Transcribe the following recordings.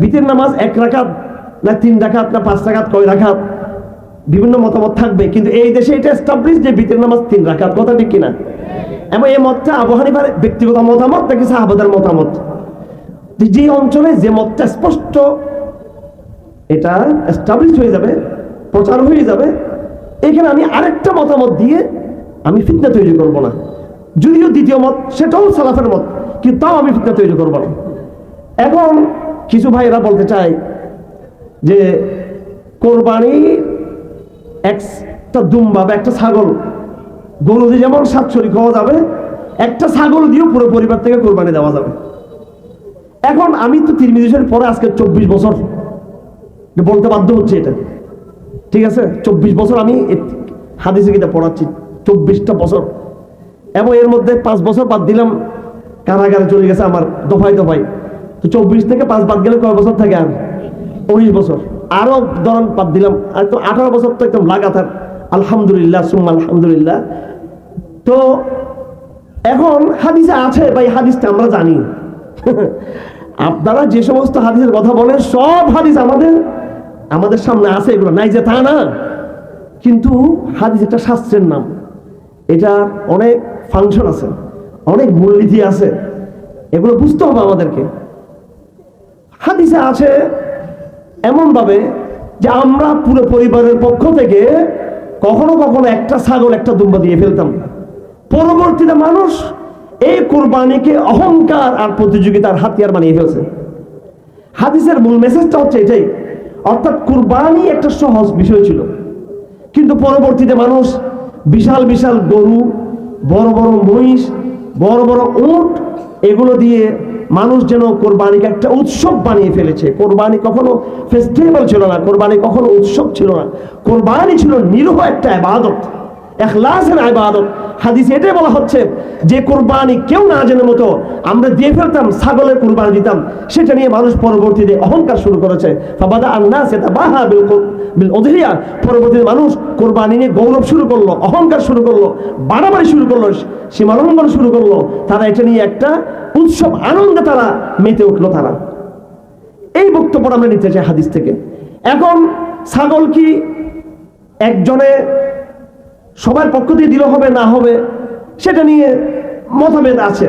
বিতের নামাজ এক রাখাত না তিন রাখাত না পাঁচ রাখাত কয় রাখাত বিভিন্ন মতামত থাকবে, কিন্তু এই দেশে এটা এস্টাবলিশ যে বিতের নামাজ তিন রাখাত কথা ঠিক কিনা? এবং এই মতটা আবু হানিফার ব্যক্তিগত মতামত নাকি সাহাবাদের মতামত? যে অঞ্চলে যে মতটা স্পষ্ট, এটা এস্টাবলিশ হয়ে যাবে, প্রচার হয়ে যাবে, এখানে আমি আরেকটা মতামত দিয়ে আমি ফিতনা তৈরি করব না। যদিও দ্বিতীয় মত, সেটাও সালাফের মত, কিন্তু তাও আমি ফিতনা তৈরি করব না। এখন কিছু ভাইয়েরা বলতে চায় যে কোরবানি একটা দুম্বা বা একটা ছাগল। গরু দিয়ে যেমন সাতশরি খাওয়া যাবে, একটা ছাগল দিয়েও পুরো পরিবার থেকে কোরবানি দেওয়া যাবে। এখন আমি তো তিরমিজি শরীফ পরে আজকে চব্বিশ বছর বলতে বাধ্য হচ্ছে এটা। ঠিক আছে? চব্বিশ বছর আমি হাদিসে কিতাব পড়াচ্ছি, চব্বিশটা বছর। এবং এর মধ্যে পাঁচ বছর বাদ দিলাম, কারাগারে চলে গেছে আমার দফায় দফায়। তো চব্বিশ থেকে পাঁচ বাদ গেলে কয় বছর থাকে আর? উনিশ বছর। আরও ধরন বাদ দিলাম। আর তো আঠারো বছর তো একদম লাগাতার। আলহামদুলিল্লাহ, সুম্মা আলহামদুলিল্লাহ। তো এখন হাদিসে আছে, ভাই, হাদিসটা আমরা জানি। আপনারা যে সমস্ত হাদিসের কথা বলেন, সব হাদিস আমাদের আমাদের সামনে আছে এগুলো। নাই যে তা না। কিন্তু হাদিস একটা শাস্ত্রের নাম। এটা অনেক ফাংশন আছে, অনেক মূলনীতি আছে। এগুলো বুঝতে হবে আমাদেরকে। হাদিসে আছে এমনভাবে যে আমরা পুরো পরিবারের পক্ষ থেকে কখনো কখনো একটা ছাগল, একটা দুম্বা দিয়ে ফেলতাম। পরবর্তীতে মানুষ এই কোরবানিকে অহংকার আর প্রতিযোগিতার হাতিয়ার বানিয়ে ফেলছে। হাদিসের মূল মেসেজটা হচ্ছে এটাই, অর্থাৎ কোরবানি একটা সহজ বিষয় ছিল। কিন্তু পরবর্তীতে মানুষ বিশাল বিশাল গরু, বড় বড় মহিষ, বড় বড় উট, এগুলো দিয়ে মানুষ যেন কোরবানিকে একটা উৎসব বানিয়ে ফেলেছে। কোরবানি কখনো ফেস্টিভ্যাল ছিল না, কোরবানি কখনো উৎসব ছিল না। কোরবানি ছিল নিরহ একটা আবাদত এখলাসের আবাদত হাদিস এটাই বলা হচ্ছে যে কোরবানি কেউ না জেনে মতো আমরা দিয়ে ফেলতাম, ছাগলের কোরবানি দিতাম, সেটা নিয়ে মানুষ পরবর্তীতে অহংকার শুরু করেছে। পরবর্তীতে মানুষ কোরবানি নিয়ে গৌরব শুরু করল, অহংকার শুরু করল, বাড়াবাড়ি শুরু করল, সীমালঙ্ঘন শুরু করল। তারা এটা নিয়ে একটা উৎসব আনন্দে তারা মেতে উঠল তারা। এই বক্তব্য আমরা নিতে চাই হাদিস থেকে। এখন ছাগল কি একজনে সবার পক্ষ দিয়ে দিলে হবে, না হবে, সেটা নিয়ে মতভেদ আছে।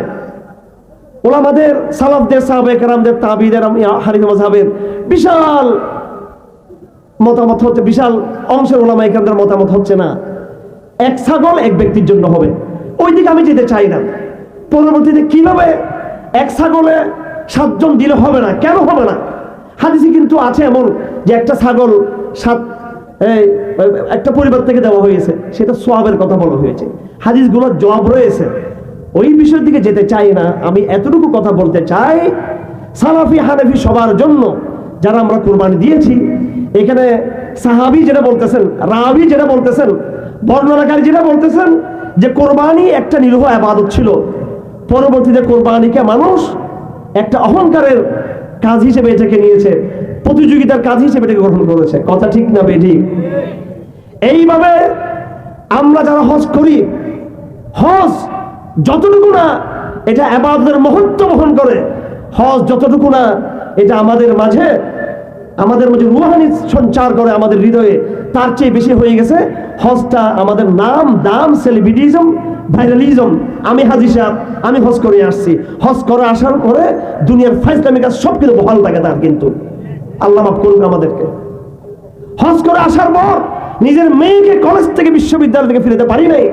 ওলামাদের, সালাফদের সাহাবেক রামদের তাবিদের হারিদ মাঝাবের বিশাল মতামত হচ্ছে, বিশাল অংশের ওলামা এখানকার মতামত হচ্ছে না। এক ছাগল এক ব্যক্তির জন্য হবে। ওই দিকে আমি যেতে চাই না। পরবর্তীতে কীভাবে এক ছাগলে সাতজন দিলে হবে না। কেন হবে না? হাদিসে কিন্তু আছে এমন যে একটা ছাগল সাত একটা পরিবার থেকে দেওয়া হয়েছে, সেটা সোয়াবের কথা বলা হয়েছে। হাদিসগুলোর জবাব রয়েছে। ওই বিষয়ের দিকে যেতে চাই না, আমি এতটুকু কথা বলতে চাই, সালাফি হানাফি সবার জন্য যারা আমরা কোরবানি দিয়েছি, এখানে সাহাবি যেটা বলতেছেন, রাবি যেটা বলতেছেন, বর্ণনাকারী যেটা বলতেছেন, যে কোরবানি একটা নিরহ আবাদত ছিল। পরবর্তীতে কোরবানিকে মানুষ একটা অহংকারের কাজ হিসেবে এটাকে নিয়েছে, প্রতিযোগিতার কাজ হিসেবে এটাকে গ্রহণ করেছে। কথা ঠিক না বেঠিক এইভাবে আমরা যারা হজ করি, হজ যতটুকু না, এটা আবাদের মহত্ব বহন করে। হজ যতটুকু না, এটা আমাদের মাঝে আমাদের মাঝে রুহানি সঞ্চার করে আমাদের হৃদয়ে। তার চেয়ে বেশি হয়ে গেছে হজটা আমাদের নাম, দাম সেলিব্রিটিজম ভাইরালিজম আমি হাজি সাহেব, আমি হজ করে আসছি। হজ করে আসার পরে দুনিয়ার ফাইসলামিক কাজ সব কিছু বহাল থাকে তার কিন্তু। আল্লাহ মাফ করুক আমাদেরকে। হজ করে আসার পর নিজের মেয়েকে কলেজ থেকে বিশ্ববিদ্যালয় থেকে ফিরতে পারি নাই।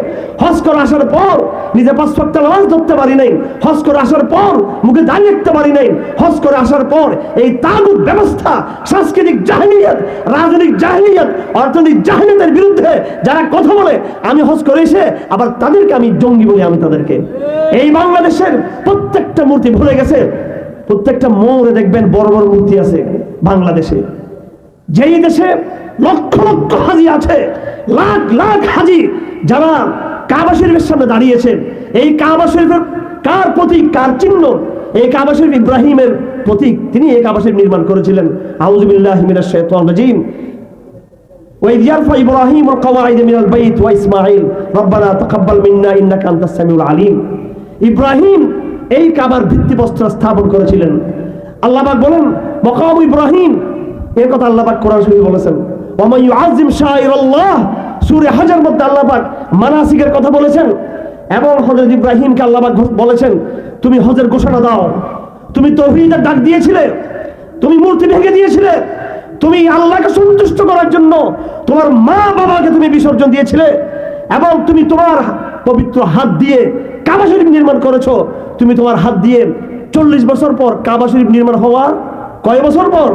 হজ করে আসার পর নিজের পাঁচ ওয়াক্ত নামাজ ধরতে পারি নাই। হজ করে আসার পর মুখে দাঁড়িয়ে রাখতে পারি নাই। হজ করে আসার পর এই তাগুদ ব্যবস্থা, সাংস্কৃতিক জাহিনিয়ত রাজনৈতিক জাহিনিয়ত অর্থনৈতিক জাহিনিয়তের বিরুদ্ধে যারা কথা বলে, আমি হজ করে এসে আবার তাদেরকে আমি জঙ্গি বলি আমি তাদেরকে। এই বাংলাদেশের প্রত্যেকটা মূর্তি ভুলে গেছে। প্রত্যেকটা মোড়ে দেখবেন বড় বড় মূর্তি আছে বাংলাদেশে। যেই দেশে লক্ষ লক্ষ হাজি আছে লাখ লাখ হাজি যারা কাবা শরীফের সামনে দাঁড়িয়েছেন এই কাবা শরীফের কার প্রতীক কার চিহ্ন এই কাবা শরীফ ইব্রাহিমের প্রতীক তিনি এই কাবা শরীফ নির্মাণ করেছিলেন আউজুবিল্লাহ মিনাশ শাইতানির রাজিম وإذ يرفع إبراهيم القواعد من البيت وإسماعيل ربنا تقبل منا إنك أنت السميع العليم ইব্রাহিম এই কাবার ভিত্তিপ্রস্তর স্থাপন করেছিলেন আল্লাহবাক বলেন মকাম ইব্রাহিম এর কথা আল্লাহবাক কোরআন শরীফ বলেছেন মানাসিকের কথা বলেছেন এবং হযরত ইব্রাহিমকে বলেছেন, তুমি হজের ঘোষণা দাও। তুমি ডাক দিয়েছিলে। তুমি মূর্তি ভেঙে দিয়েছিলে। তুমি আল্লাহকে সন্তুষ্ট করার জন্য তোমার মা বাবাকে তুমি বিসর্জন দিয়েছিলে এবং তুমি তোমার পবিত্র হাত দিয়ে কাবা শরীফ নির্মাণ করেছ। তুমি তোমার হাত দিয়ে চল্লিশ বছর পর কাবা শরীফ নির্মাণ হওয়ার কয় বছর পর?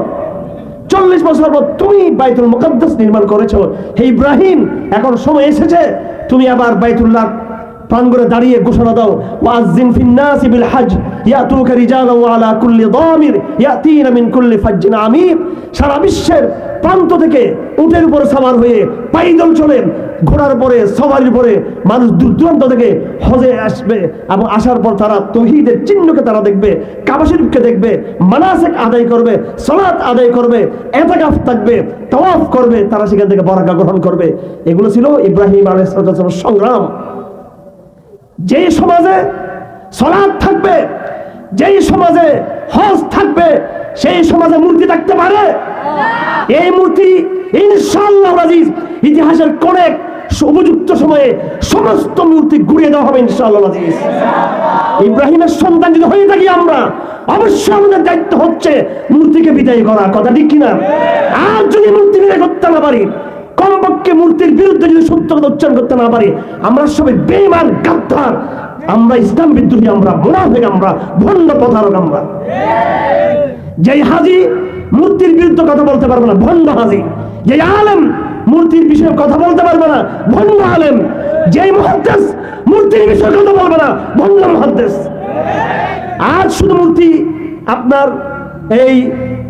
চল্লিশ বছর পর তুমি বাইতুল মুকদ্দাস নির্মাণ করেছ। হে ইব্রাহিম, এখন সময় এসেছে, তুমি আবার বাইতুল্লাহ প্রাঙ্গণে দাঁড়িয়ে ঘোষণা দাও। ওয়াজ্জিন ফিন নাস বিল হজ, ইয়াতুকা রিজালান ওয়া আলা কুল্লি দামির, ইয়াতিনা মিন কুল্লি ফাজ্জিন আমির। সারা বিশ্বের প্রান্ত থেকে উটের উপর সওয়ার হয়ে পাইদল চলে ঘোড়ার পরে সওয়ারির পরে মানুষ দূর দূরান্ত থেকে হজে আসবে এবং আসার পর তারা তৌহিদের চিহ্নকে তারা দেখবে, কাবা শরীফকে দেখবে, মানাসিক আদায় করবে, সালাত আদায় করবে, এতাকাফ থাকবে, তাওয়াফ করবে, তারা সেখান থেকে বরাকা গ্রহণ করবে। এগুলো ছিল ইব্রাহিম সালামের সংগ্রাম। যেই সমাজে সলাদ থাকবে, যেই সমাজে হজ থাকবে, সেই সমাজে মূর্তি থাকতে পারে? এই মূর্তি ইনশাআল্লাহ রাজিজ, ইতিহাসের কোনেক উপযুক্ত সময়ে সমস্ত মূর্তি ঘুরিয়ে দেওয়া হবে ইনশাআল্লাহ ইব্রাহিমের সন্তান যদি হয়ে থাকি আমরা, অবশ্যই আমাদের দায়িত্ব হচ্ছে মূর্তিকে বিদায় করা, কথা ঠিক কিনা? আর যদি মূর্তি বিদায় করতে না পারি, কমপক্ষে মূর্তির বিরুদ্ধে যদি সত্য কথা উচ্চারণ করতে না পারি, আমরা সবাই বেমান গাদ্দার। আমরা ইসলাম বিদ্রোহী, আমরা মুনাফিক, আমরা ভণ্ড প্রতারক, আমরা। যেই হাজি মূর্তির বিরুদ্ধে কথা বলতে পারবে না, ভণ্ড হাজি। যে আলেম মূর্তির বিষয়ে কথা বলতে পারবে না। ভণ্ড আলেম, যেই মহাদ্দেশ মূর্তির বিষয়ে কথা বলবে না ভণ্ড মহাদ্দেশ আজ শুধু মূর্তি আপনার এই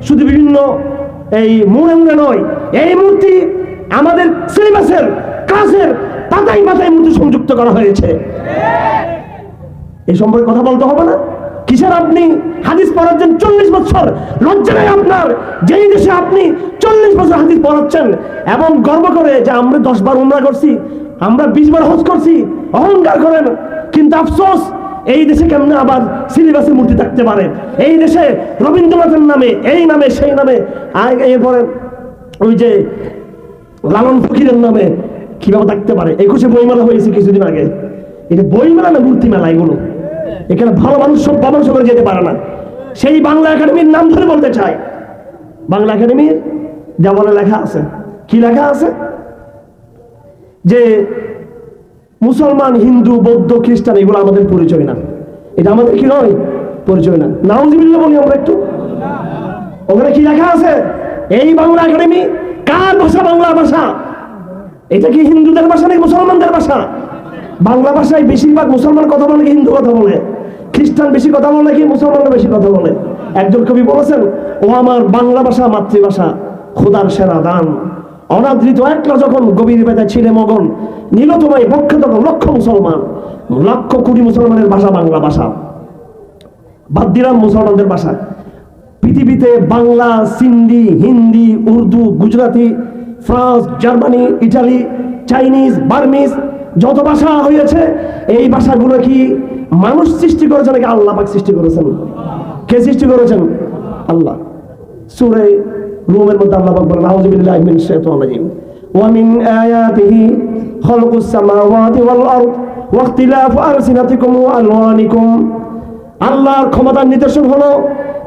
শুধু বিভিন্ন এই মুড়ে মুড়ে নয়, এই মূর্তি আমাদের সিলেবাসের কাজের পাতায় পাতায় মূর্তি সংযুক্ত করা হয়েছে। এই সম্পর্কে কথা বলতে হবে না? কিসের আপনি হাদিস পড়াচ্ছেন চল্লিশ বছর লজ্জা নেই আপনার। যেই দেশে আপনি চল্লিশ বছর হাদিস পড়াচ্ছেন, এবং গর্ব করে যে আমরা দশ বার উমরা করছি, আমরা বিশ বার হজ করছি, অহংকার করেন। কিন্তু আফসোস, এই দেশে কেমনে আবার সিলেবাসের মূর্তি থাকতে পারে? এই দেশে রবীন্দ্রনাথের নামে, এই নামে, সেই নামে এরপরে ওই যে লালন ফকিরের নামে কীভাবে থাকতে পারে? একুশে বইমেলা হয়েছে কিছুদিন আগে। এটা বইমেলা না মূর্তি মেলা এগুলো? এখানে ভালো মানুষ সব মানুষ যেতে পারে না। সেই বাংলা একাডেমির নাম ধরে বলতে চাই। বাংলা একাডেমির যেমন লেখা আছে, কি লেখা আছে? যে মুসলমান, হিন্দু, বৌদ্ধ, খ্রিস্টান, এগুলো আমাদের পরিচয় না। এটা আমাদের কি নয়? পরিচয় না। নাউজিবিল্লা বলি আমরা একটু। ওখানে কি লেখা আছে? এই বাংলা একাডেমি কার ভাষা? বাংলা ভাষা। এটা কি হিন্দুদের ভাষা নাকি মুসলমানদের ভাষা? বাংলা ভাষায় বেশিরভাগ মুসলমান কথা বলে হিন্দু কথা বলে? খ্রিস্টান বেশি কথা বলে কি মুসলমানরা বেশি কথা বলে? একজন কবি বলেছেন, ও আমার বাংলা ভাষা, মাতৃভাষা, খোদার সেরা দান। অনাদৃত একলা যখন গভীর বেতায় ছিলে মগন নীল তোমায় পক্ষে তখন লক্ষ মুসলমান, লক্ষ কোটি মুসলমানের ভাষা বাংলা ভাষা। বাদ দিলাম মুসলমানদের ভাষা। পৃথিবীতে Bangla, Sindhi, Hindi, Urdu, Gujarati, France, Germany, Italy, Chinese, Burmese যত ভাষা হয়েছে, এই ভাষাগুলো কি মানুষ সৃষ্টি করেছে নাকি আল্লাহ পাক সৃষ্টি করেছেন? কে সৃষ্টি করেছেন? আল্লাহ। সুরে রুমের মধ্যে আল্লাহ পাক বলেন আউযুবিল্লাহি মিনাশ শাইতানির রাজিম। ওয়া মিন আয়াতিহি খালকুস সামাওয়াতি ওয়াল আরদ ওয়া ইখতিলাফু আলসিনাতিকুম ওয়া আলওয়ানিকুম আল্লাহর ক্ষমতার নিদর্শন হলো,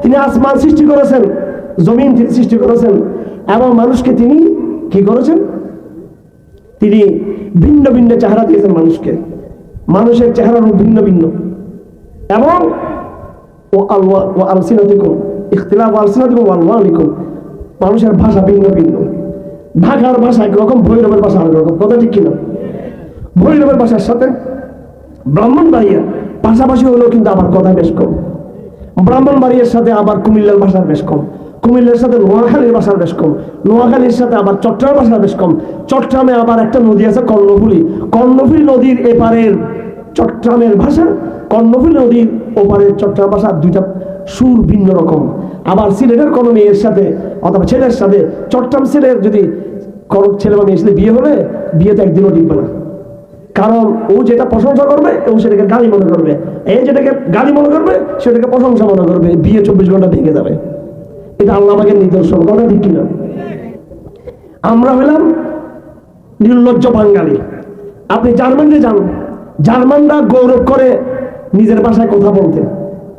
তিনি আসমান সৃষ্টি করেছেন, জমিন সৃষ্টি করেছেন, এবং মানুষকে তিনি কি করেছেন? তিনি ভিন্ন ভিন্ন চেহারা দিয়েছেন মানুষকে। মানুষের চেহারা রূপ ভিন্ন ভিন্ন। এবং ও আলওয়া, ও আলসিনাতিকুম, ইখতিলাফ আলসিনাতিকুম ওয়া আলওয়ানিকুম মানুষের ভাষা ভিন্ন ভিন্ন। ঢাকার ভাষা একরকম, ভৈরবের ভাষা আরেক রকম কথা ঠিক কিনা? ভৈরবের ভাষার সাথে ব্রাহ্মণবাড়িয়া, পাশাপাশি হলেও কিন্তু আবার কথা বেশ কম। ব্রাহ্মণ ব্রাহ্মণবাড়িয়ার সাথে আবার কুমিল্লার ভাষার বেশ কম। কুমিল্লার সাথে নোয়াখালীর ভাষার বেশ কম। নোয়াখালীর সাথে আবার চট্টগ্রাম ভাষার বেশ কম। চট্টগ্রামে আবার একটা নদী আছে কর্ণফুলি। কর্ণফুলি নদীর এপারের চট্টগ্রামের ভাষা, কর্ণফুলি নদীর ওপারের চট্টগ্রাম ভাষা দুইটা সুর ভিন্ন রকম। আবার সিলেটের কোনো মেয়ের সাথে অথবা ছেলের সাথে চট্টগ্রাম ছেলের যদি কোনো ছেলে বা মেয়ের সাথে বিয়ে হলে, বিয়েতে একদিনও টিকবে না। কারণ ও যেটা প্রশংসা করবে, ও সেটাকে গালি মনে করবে। এই যেটাকে গালি মনে করবে, সেটাকে প্রশংসা মনে করবে। বিয়ে চব্বিশ ঘণ্টা ভেঙে যাবে। এটা আল্লাহ আমাকে নিদর্শন কথা ঠিক কিনা? আমরা হলাম নির্লজ্জ বাঙালি। আপনি জার্মানিতে যান। জার্মানরা গৌরব করে নিজের ভাষায় কথা বলতে।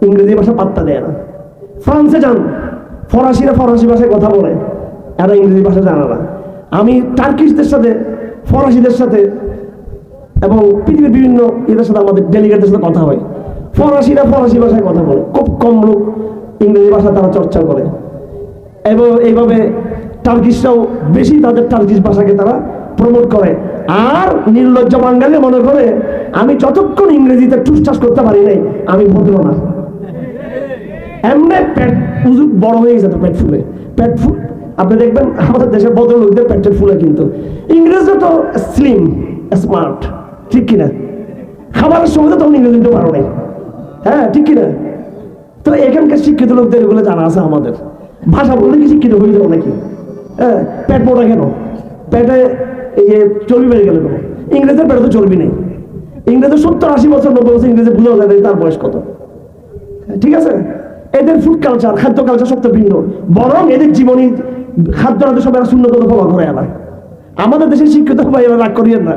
ইংরেজি ভাষা পাত্তা দেয় না। ফ্রান্সে যান। ফরাসিরা ফরাসি ভাষায় কথা বলে। এরা ইংরেজি ভাষা জানে না। আমি টার্কিশদের সাথে, ফরাসিদের সাথে এবং পৃথিবীর বিভিন্ন এদের সাথে, আমাদের ডেলিগেটদের সাথে কথা হয়। ফরাসিরা ফরাসি ভাষায় কথা বলে। খুব কম লোক ইংরেজি ভাষা তারা চর্চা করে। এবং এইভাবে টার্কিশরাও বেশি তাদের টার্কিশ ভাষাকে তারা প্রমোট করে। আর নির্লজ্জ বাঙালি মনে করে, আমি যতক্ষণ ইংরেজিতে টুসটাস করতে পারি নাই, আমি ভদ্র না। এমনি পেট উজু বড় হয়ে গেছে তো পেট ফুলে। পেট ফুল আপনি দেখবেন আমাদের দেশের ভদ্র লোকদের পেটের ফুলে কিন্তু। ইংরেজরা তো স্লিম স্মার্ট ঠিক কিনা? খাবারের সময় তো তখন ইংরেজি পারো নাই। হ্যাঁ ঠিক কিনা? তো এখানকার শিক্ষিত লোকদের এগুলো জানা আছে আমাদের। ভাষা বললে কি শিক্ষিত হয়ে যাব নাকি? হ্যাঁ পেট মোটা কেন পেটে এই যে চর্বি বেড়ে গেল কেন? ইংরেজের পেটে তো চর্বি নেই। ইংরেজের সত্তর আশি বছর নব্বই বছর ইংরেজি বোঝাও যায় তার বয়স কত। ঠিক আছে? এদের ফুড কালচার খাদ্য কালচার সব তো ভিন্ন। বরং এদের জীবনী, খাদ্য সব এরা শূন্য করে ফলো করে এরা। আমাদের দেশের শিক্ষিত ভাই এরা রাগ করিয়েন না।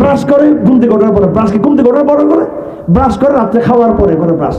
ব্রাশ করে ঘুমতে ঘটার পরে, ব্রাশকে ঘুমতে ঘটার পরে করে, ব্রাশ করে রাত্রে খাওয়ার পরে করে ব্রাশ।